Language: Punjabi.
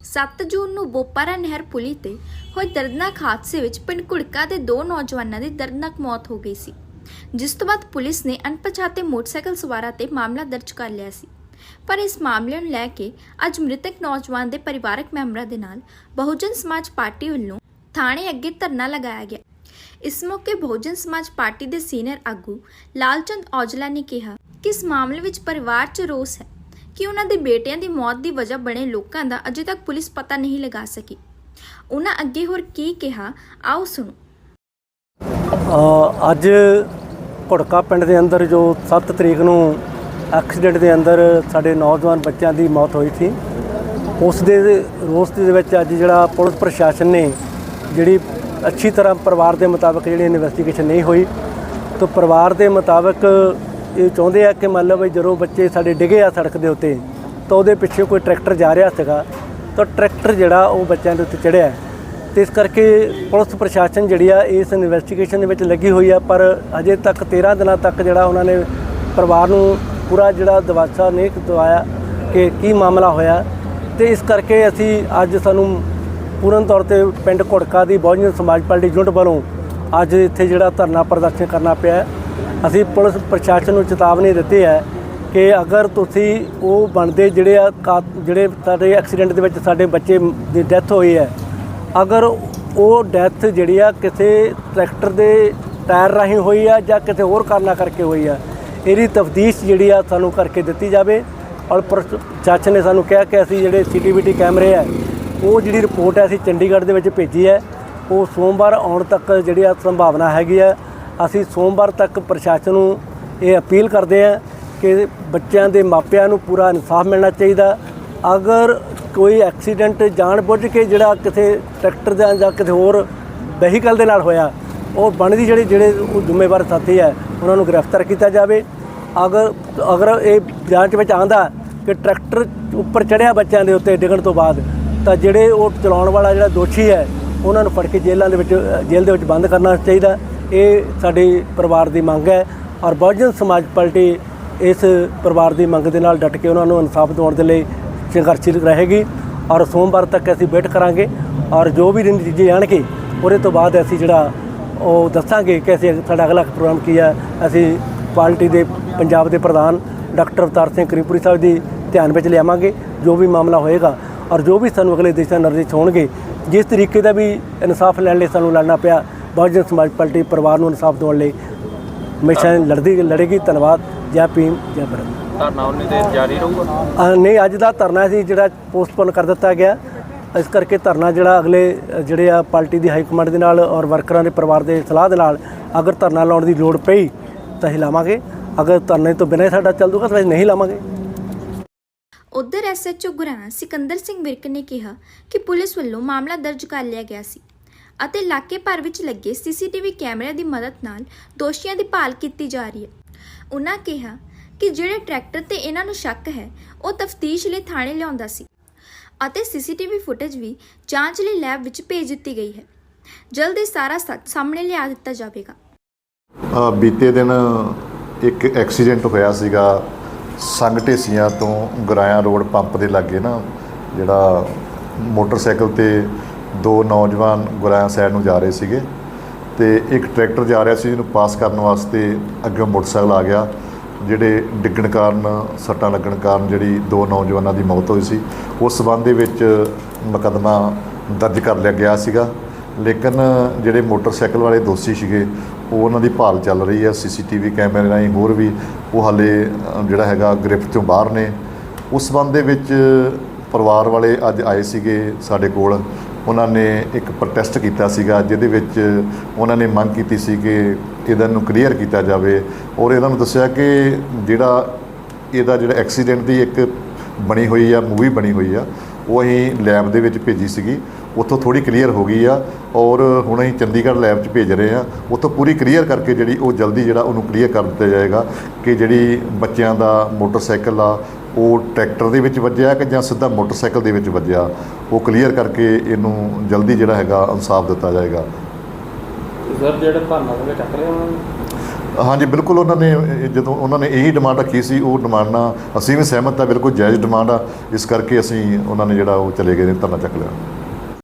7 ਜੂਨ ਨੂੰ ਬੋਪਾਰਾ ਨਹਿਰ ਪੁਲੀ ਤੇ ਹੋਏ ਦਰਦਨਾਕ ਹਾਦਸੇ ਵਿੱਚ ਪਿੰਡ ਘੁੜਕਾ ਦੇ ਦੋ ਨੌਜਵਾਨਾਂ ਦੀ ਦਰਦਨਾਕ ਮੌਤ ਹੋ ਗਈ ਸੀ। ਜਿਸ ਤੋਂ ਬਾਅਦ ਪੁਲਿਸ ਨੇ ਅਣਪਛਾਤੇ ਮੋਟਰਸਾਈਕਲ ਸਵਾਰਾਂ ਤੇ ਮਾਮਲਾ ਦਰਜ ਕਰ ਲਿਆ ਸੀ। ਪਰ ਇਸ ਮਾਮਲੇ ਨੂੰ ਲੈ ਕੇ ਅੱਜ ਮ੍ਰਿਤਕ ਨੌਜਵਾਨ ਦੇ ਪਰਿਵਾਰਕ ਮੈਂਬਰਾਂ ਦੇ ਨਾਲ ਬਹੁਜਨ ਸਮਾਜ ਪਾਰਟੀ ਵੱਲੋਂ ਥਾਣੇ ਅੱਗੇ ਧਰਨਾ ਲਗਾਇਆ ਗਿਆ। ਇਸ ਮੌਕੇ ਬਹੁਜਨ ਸਮਾਜ ਪਾਰਟੀ ਦੇ ਸੀਨੀਅਰ ਆਗੂ ਲਾਲਚੰਦ ਔਜਲਾ ਨੇ ਕਿਹਾ ਕਿ ਇਸ ਮਾਮਲੇ ਵਿੱਚ ਪਰਿਵਾਰ 'ਚ ਰੋਸ ਹੈ। ਕਿ ਉਹਨਾਂ ਦੇ ਬੇਟਿਆਂ ਦੀ ਮੌਤ ਦੀ ਵਜ੍ਹਾ ਬਣੇ ਲੋਕਾਂ ਦਾ ਅਜੇ ਤੱਕ ਪੁਲਿਸ ਪਤਾ ਨਹੀਂ ਲਗਾ ਸਕੀ। ਉਹਨਾਂ ਅੱਗੇ ਹੋਰ ਕੀ ਕਿਹਾ ਆਓ ਸੁਣੋ। ਅ, ਅੱਜ ਘੁੜਕਾ ਪਿੰਡ ਦੇ ਅੰਦਰ ਜੋ 7 ਤਰੀਕ ਨੂੰ ਐਕਸੀਡੈਂਟ ਦੇ ਅੰਦਰ ਸਾਡੇ ਨੌਜਵਾਨ ਬੱਚਿਆਂ ਦੀ ਮੌਤ ਹੋਈ ਸੀ ਉਸ ਦੇ ਰੋਸ ਦੇ ਵਿੱਚ ਅੱਜ ਜਿਹੜਾ ਪੁਲਿਸ ਪ੍ਰਸ਼ਾਸਨ ਨੇ ਜਿਹੜੀ ਅੱਛੀ ਤਰ੍ਹਾਂ ਪਰਿਵਾਰ ਦੇ ਮੁਤਾਬਕ ਜਿਹੜੀ ਇਨਵੈਸਟੀਗੇਸ਼ਨ ਨਹੀਂ ਹੋਈ ਤਾਂ ਪਰਿਵਾਰ ਦੇ ਮੁਤਾਬਕ ਇਹ ਚਾਹੁੰਦੇ ਆ ਕਿ ਮੰਨ ਲਓ ਜਦੋਂ ਬੱਚੇ ਸਾਡੇ ਡਿੱਗੇ ਆ ਸੜਕ ਦੇ ਉੱਤੇ, ਤਾਂ ਉਹਦੇ ਪਿੱਛੇ ਕੋਈ ਟਰੈਕਟਰ ਜਾ ਰਿਹਾ ਸੀਗਾ, ਤਾਂ ਟਰੈਕਟਰ ਜਿਹੜਾ ਉਹ ਬੱਚਿਆਂ ਦੇ ਉੱਤੇ ਚੜਿਆ ਤੇ ਇਸ ਕਰਕੇ ਪੁਲਿਸ ਪ੍ਰਸ਼ਾਸਨ ਜਿਹੜੀ ਆ, ਇਸ ਇਨਵੈਸਟੀਗੇਸ਼ਨ ਦੇ ਵਿੱਚ ਲੱਗੀ ਹੋਈ ਆ, ਪਰ ਅਜੇ ਤੱਕ 13 ਦਿਨਾਂ ਤੱਕ ਜਿਹੜਾ ਉਹਨਾਂ ਨੇ ਪਰਿਵਾਰ ਨੂੰ ਪੂਰਾ ਜਿਹੜਾ ਦਵਾਸਾ ਨਹੀਂ ਦਵਾਇਆ ਕਿ ਕੀ ਮਾਮਲਾ ਹੋਇਆ। ਤੇ ਇਸ ਕਰਕੇ ਅਸੀਂ ਅੱਜ ਸਾਨੂੰ ਪੂਰਨ ਤੌਰ ਤੇ ਪਿੰਡ ਘੁੜਕਾ ਦੀ ਬਹੁਜਨ ਸਮਾਜ ਪਾਰਟੀ ਯੂਨਿਟ ਵੱਲੋਂ ਅੱਜ ਇੱਥੇ ਜਿਹੜਾ ਧਰਨਾ ਪ੍ਰਦਰਸ਼ਨ ਕਰਨਾ ਪਿਆ ਅਸੀਂ ਪੁਲਿਸ ਪ੍ਰਸ਼ਾਸਨ ਨੂੰ ਚੇਤਾਵਨੀ ਦਿੱਤੀ ਹੈ ਕਿ ਅਗਰ ਤੁਸੀਂ ਉਹ ਬਣਦੇ ਜਿਹੜੇ ਆ ਕਾ- ਜਿਹੜੇ ਸਾਡੇ ਐਕਸੀਡੈਂਟ ਦੇ ਵਿੱਚ ਸਾਡੇ ਬੱਚੇ ਦੀ ਡੈਥ ਹੋਈ ਹੈ, ਅਗਰ ਉਹ ਡੈਥ ਜਿਹੜੀ ਆ ਕਿਸੇ ਟਰੈਕਟਰ ਦੇ ਟਾਇਰ ਰਾਹੀਂ ਹੋਈ ਆ ਜਾਂ ਕਿਸੇ ਹੋਰ ਕਾਰਨਾਂ ਕਰਕੇ ਹੋਈ ਆ, ਇਹਦੀ ਤਫਦੀਸ਼ ਜਿਹੜੀ ਆ ਸਾਨੂੰ ਕਰਕੇ ਦਿੱਤੀ ਜਾਵੇ ਔਰ ਪ੍ਰਸ਼ਾਸਨ ਨੇ ਸਾਨੂੰ ਕਿਹਾ ਕਿ ਅਸੀਂ ਜਿਹੜੇ ਸੀਟੀਵੀਟੀ ਕੈਮਰੇ ਆ, ਉਹ ਜਿਹੜੀ ਰਿਪੋਰਟ ਹੈ ਅਸੀਂ ਚੰਡੀਗੜ੍ਹ ਦੇ ਵਿੱਚ ਭੇਜੀ ਹੈ, ਉਹ ਸੋਮਵਾਰ ਆਉਣ ਤੱਕ ਜਿਹੜੀ ਆ ਸੰਭਾਵਨਾ ਹੈਗੀ ਆ। ਅਸੀਂ ਸੋਮਵਾਰ ਤੱਕ ਪ੍ਰਸ਼ਾਸਨ ਨੂੰ ਇਹ ਅਪੀਲ ਕਰਦੇ ਆ ਕਿ ਬੱਚਿਆਂ ਦੇ ਮਾਪਿਆਂ ਨੂੰ ਪੂਰਾ ਇਨਸਾਫ ਮਿਲਣਾ ਚਾਹੀਦਾ। ਅਗਰ ਕੋਈ ਐਕਸੀਡੈਂਟ ਜਾਣ ਬੁੱਝ ਕੇ ਜਿਹੜਾ ਕਿਸੇ ਟਰੈਕਟਰ ਦਾ ਜਾਂ ਕਿਸੇ ਹੋਰ ਵਹੀਕਲ ਦੇ ਨਾਲ ਹੋਇਆ, ਉਹ ਬਣਦੀ ਜਿਹੜੇ ਜਿਹੜੇ ਉਹ ਜ਼ਿੰਮੇਵਾਰ ਸਾਥੀ ਹੈ, ਉਹਨਾਂ ਨੂੰ ਗ੍ਰਿਫਤਾਰ ਕੀਤਾ ਜਾਵੇ। ਅਗਰ ਅਗਰ ਇਹ ਜਾਂਚ ਵਿੱਚ ਆਂਦਾ ਕਿ ਟਰੈਕਟਰ ਉੱਪਰ ਚੜਿਆ ਬੱਚਿਆਂ ਦੇ ਉੱਤੇ ਡਿੱਗਣ ਤੋਂ ਬਾਅਦ, ਤਾਂ ਜਿਹੜੇ ਉਹ ਚਲਾਉਣ ਵਾਲਾ ਜਿਹੜਾ ਦੋਸ਼ੀ ਹੈ, ਉਹਨਾਂ ਨੂੰ ਫੜ ਕੇ ਜੇਲ੍ਹਾਂ ਦੇ ਵਿੱਚ, ਜੇਲ੍ਹ ਦੇ ਵਿੱਚ ਬੰਦ ਕਰਨਾ ਚਾਹੀਦਾ। ਇਹ ਸਾਡੇ ਪਰਿਵਾਰ ਦੀ ਮੰਗ ਹੈ ਔਰ ਬਹੁਜਨ ਸਮਾਜ ਪਾਰਟੀ ਇਸ ਪਰਿਵਾਰ ਦੀ ਮੰਗ ਦੇ ਨਾਲ ਡਟ ਕੇ ਉਹਨਾਂ ਨੂੰ ਇਨਸਾਫ ਦਿਵਾਉਣ ਦੇ ਲਈ ਸੰਘਰਸ਼ੀਲ ਰਹੇਗੀ ਔਰ ਸੋਮਵਾਰ ਤੱਕ ਅਸੀਂ ਵੇਟ ਕਰਾਂਗੇ ਔਰ ਜੋ ਵੀ ਨਤੀਜੇ ਆਣਗੇ, ਉਹਦੇ ਤੋਂ ਬਾਅਦ ਅਸੀਂ ਜਿਹੜਾ ਉਹ ਦੱਸਾਂਗੇ ਕਿ ਅਸੀਂ ਸਾਡਾ ਅਗਲਾ ਪ੍ਰੋਗਰਾਮ ਕੀ ਹੈ। ਅਸੀਂ ਪਾਰਟੀ ਦੇ ਪੰਜਾਬ ਦੇ ਪ੍ਰਧਾਨ ਡਾਕਟਰ ਅਵਤਾਰ ਸਿੰਘ ਕਰੀਮਪੁਰੀ ਸਾਹਿਬ ਦੀ ਧਿਆਨ ਵਿੱਚ ਲਿਆਵਾਂਗੇ, ਜੋ ਵੀ ਮਾਮਲਾ ਹੋਏਗਾ ਔਰ ਜੋ ਵੀ ਸਾਨੂੰ ਅਗਲੇ ਦਿਸ਼ਾ ਨਿਰਦੇਸ਼ ਹੋਣਗੇ, ਜਿਸ ਤਰੀਕੇ ਦਾ ਵੀ ਇਨਸਾਫ ਲੈਣ ਲਈ ਸਾਨੂੰ ਲੜਨਾ ਪਿਆ ਬਹੁਜਨ ਸਮਾਜ ਪਾਰਟੀ ਪਰਿਵਾਰ ਨੂੰ ਇਨਸਾਫ ਦਿਵਾਉਣ ਲਈ ਹਮੇਸ਼ਾ ਲੜਦੀ ਲੜੇਗੀ ਧੰਨਵਾਦ ਜੈ ਭੀਮ ਜੈ ਭਾਰਤ। ਧਰਨਾ ਉਨੀ ਦੇਰ ਜਾਰੀ ਰਹੂਗਾ? ਅ, ਨਹੀਂ ਅੱਜ ਦਾ ਧਰਨਾ ਸੀ ਜਿਹੜਾ ਪੋਸਟਪੋਨ ਕਰ ਦਿੱਤਾ ਗਿਆ। ਇਸ ਕਰਕੇ ਧਰਨਾ ਜਿਹੜਾ ਅਗਲੇ ਅ, ਜਿਹੜੇ ਆ ਪਾਰਟੀ ਦੀ ਹਾਈ ਕਮਾਂਡ ਦੇ ਨਾਲ ਔਰ ਵਰਕਰਾਂ ਦੇ ਪਰਿਵਾਰ ਦੇ ਸਲਾਹ ਦੇ ਨਾਲ ਅਗਰ ਧਰਨਾ ਲਾਉਣ ਦੀ ਲੋੜ ਪਈ ਤਾਂ ਅਸੀਂ ਲਾਵਾਂਗੇ। ਅਗਰ ਧਰਨੇ ਤੋਂ ਬਿਨਾਂ ਹੀ ਸਾਡਾ ਚੱਲ ਦੂਗਾ ਤਾਂ ਅਸੀਂ ਨਹੀਂ ਲਾਵਾਂਗੇ। ਉਧਰ ਐਸਐਚਓ ਗੁਰਾਣਾ ਸਿਕੰਦਰ ਸਿੰਘ ਵਿਰਕ ਨੇ ਕਿਹਾ ਕਿ ਪੁਲਿਸ ਵੱਲੋਂ ਮਾਮਲਾ ਦਰਜ ਕਰ ਲਿਆ ਗਿਆ ਸੀ। ਅਤੇ ਇਲਾਕੇ ਭਰ ਵਿੱਚ ਲੱਗੇ ਸੀਸੀਟੀਵੀ ਕੈਮਰਿਆਂ ਦੀ ਮਦਦ ਨਾਲ ਦੋਸ਼ੀਆਂ ਦੀ ਭਾਲ ਕੀਤੀ ਜਾ ਰਹੀ ਹੈ। ਉਹਨਾਂ ਕਿਹਾ ਕਿ ਜਿਹੜੇ ਟਰੈਕਟਰ ਤੇ ਇਹਨਾਂ ਨੂੰ ਸ਼ੱਕ ਹੈ ਉਹ ਤਫਤੀਸ਼ ਲਈ ਥਾਣੇ ਲਿਆਉਂਦਾ ਸੀ ਅਤੇ ਸੀਸੀਟੀਵੀ ਫੁਟੇਜ ਵੀ ਜਾਂਚ ਲਈ ਲੈਬ ਵਿੱਚ ਭੇਜ ਦਿੱਤੀ ਗਈ ਹੈ। ਜਲਦ ਇਹ ਸਾਰਾ ਸੱਚ ਸਾਹਮਣੇ ਲਿਆ ਦਿੱਤਾ ਜਾਵੇਗਾ। ਅ, ਬੀਤੇ ਦਿਨ ਇੱਕ ਐਕਸੀਡੈਂਟ ਹੋਇਆ ਸੀਗਾ। ਸੰਗ ਢੇਸੀਆਂ ਤੋਂ ਗੁਰਾਇਆ ਰੋਡ ਪੰਪ ਦੇ ਲਾਗੇ ਨਾ ਜਿਹੜਾ ਮੋਟਰਸਾਈਕਲ ਤੇ ਦੋ ਨੌਜਵਾਨ ਗੁਰਾਇਆ ਸਾਈਡ ਨੂੰ ਜਾ ਰਹੇ ਸੀਗੇ ਤੇ ਇੱਕ ਟਰੈਕਟਰ ਜਾ ਰਿਹਾ ਸੀ ਜਿਹਨੂੰ ਪਾਸ ਕਰਨ ਵਾਸਤੇ ਅੱਗੇ ਮੋਟਰਸਾਈਕਲ ਆ ਗਿਆ, ਜਿਹੜੇ ਡਿੱਗਣ ਕਾਰਨ, ਸੱਟਾਂ ਲੱਗਣ ਕਾਰਨ ਜਿਹੜੀ ਦੋ ਨੌਜਵਾਨਾਂ ਦੀ ਮੌਤ ਹੋਈ ਸੀ। ਉਸ ਸਬੰਧ ਦੇ ਵਿੱਚ ਮੁਕੱਦਮਾ ਦਰਜ ਕਰ ਲਿਆ ਗਿਆ ਸੀਗਾ। ਲੇਕਿਨ ਜਿਹੜੇ ਮੋਟਰਸਾਈਕਲ ਵਾਲੇ ਦੋਸ਼ੀ ਸੀਗੇ, ਉਹ ਉਹਨਾਂ ਦੀ ਭਾਲ ਚੱਲ ਰਹੀ ਹੈ। ਸੀਸੀਟੀਵੀ ਕੈਮਰੇ ਰਾਹੀਂ ਹੋਰ ਵੀ ਉਹ ਹਾਲੇ ਜਿਹੜਾ ਹੈਗਾ ਗ੍ਰਿਫਤ ਤੋਂ ਬਾਹਰ ਨੇ। ਉਸ ਸੰਬੰਧ ਦੇ ਵਿੱਚ ਪਰਿਵਾਰ ਵਾਲੇ ਅੱਜ ਆਏ ਸੀਗੇ ਸਾਡੇ ਕੋਲ। ਉਹਨਾਂ ਨੇ ਇੱਕ ਪ੍ਰੋਟੈਸਟ ਕੀਤਾ ਸੀਗਾ, ਜਿਹਦੇ ਵਿੱਚ ਉਹਨਾਂ ਨੇ ਮੰਗ ਕੀਤੀ ਸੀ ਕਿ ਇਹਦਾ ਨੂੰ ਕਲੀਅਰ ਕੀਤਾ ਜਾਵੇ ਔਰ ਇਹਨਾਂ ਨੂੰ ਦੱਸਿਆ ਕਿ ਜਿਹੜਾ ਇਹਦਾ ਜਿਹੜਾ ਐਕਸੀਡੈਂਟ ਦੀ ਇੱਕ ਬਣੀ ਹੋਈ ਆ ਮੂਵੀ ਬਣੀ ਹੋਈ ਆ, ਉਹ ਅਸੀਂ ਲੈਬ ਦੇ ਵਿੱਚ ਭੇਜੀ ਸੀਗੀ। ਉੱਥੋਂ ਥੋੜੀ ਕਲੀਅਰ ਹੋ ਗਈ ਆ ਔਰ ਹੁਣ ਅਸੀਂ ਚੰਡੀਗੜ੍ਹ ਲੈਬ 'ਚ ਭੇਜ ਰਹੇ ਆ। ਉੱਥੋਂ ਪੂਰੀ ਕਲੀਅਰ ਕਰਕੇ ਜਿਹੜੀ ਉਹ ਜਲਦੀ ਜਿਹੜਾ ਉਹਨੂੰ ਕਲੀਅਰ ਕਰ ਦਿੱਤਾ ਜਾਏਗਾ ਕਿ ਜਿਹੜੀ ਬੱਚਿਆਂ ਦਾ ਮੋਟਰਸਾਈਕਲ ਆ ਉਹ ਟਰੈਕਟਰ ਦੇ ਵਿੱਚ ਵੱਜਿਆ ਕਿ ਜਾਂ ਸਿੱਧਾ ਮੋਟਰਸਾਈਕਲ ਦੇ ਵਿੱਚ ਵੱਜਿਆ? ਉਹ ਕਲੀਅਰ ਕਰਕੇ ਇਹਨੂੰ ਜਲਦੀ ਜਿਹੜਾ ਹੈਗਾ ਇਨਸਾਫ ਦਿੱਤਾ ਜਾਏਗਾ। ਸਰ ਜਿਹੜੇ ਧਰਨਾ ਦੇ ਚੱਕ ਰਹੇ ਉਹਨਾਂ ਹਾਂਜੀ ਬਿਲਕੁਲ ਉਹਨਾਂ ਨੇ ਜਦੋਂ ਉਹਨਾਂ ਨੇ ਇਹੀ ਡਿਮਾਂਡ ਰੱਖੀ ਸੀ ਉਹ ਡਿਮਾਂਡ ਨਾਲ ਅਸੀਂ ਵੀ ਸਹਿਮਤ ਆ ਬਿਲਕੁਲ ਜਾਇਜ਼ ਡਿਮਾਂਡ ਆ। ਇਸ ਕਰਕੇ ਅਸੀਂ ਉਹਨਾਂ ਨੇ ਜਿਹੜਾ ਉਹ ਚਲੇ ਗਏ ਨੇ ਧਰਨਾ ਚੱਕ ਲਿਆ।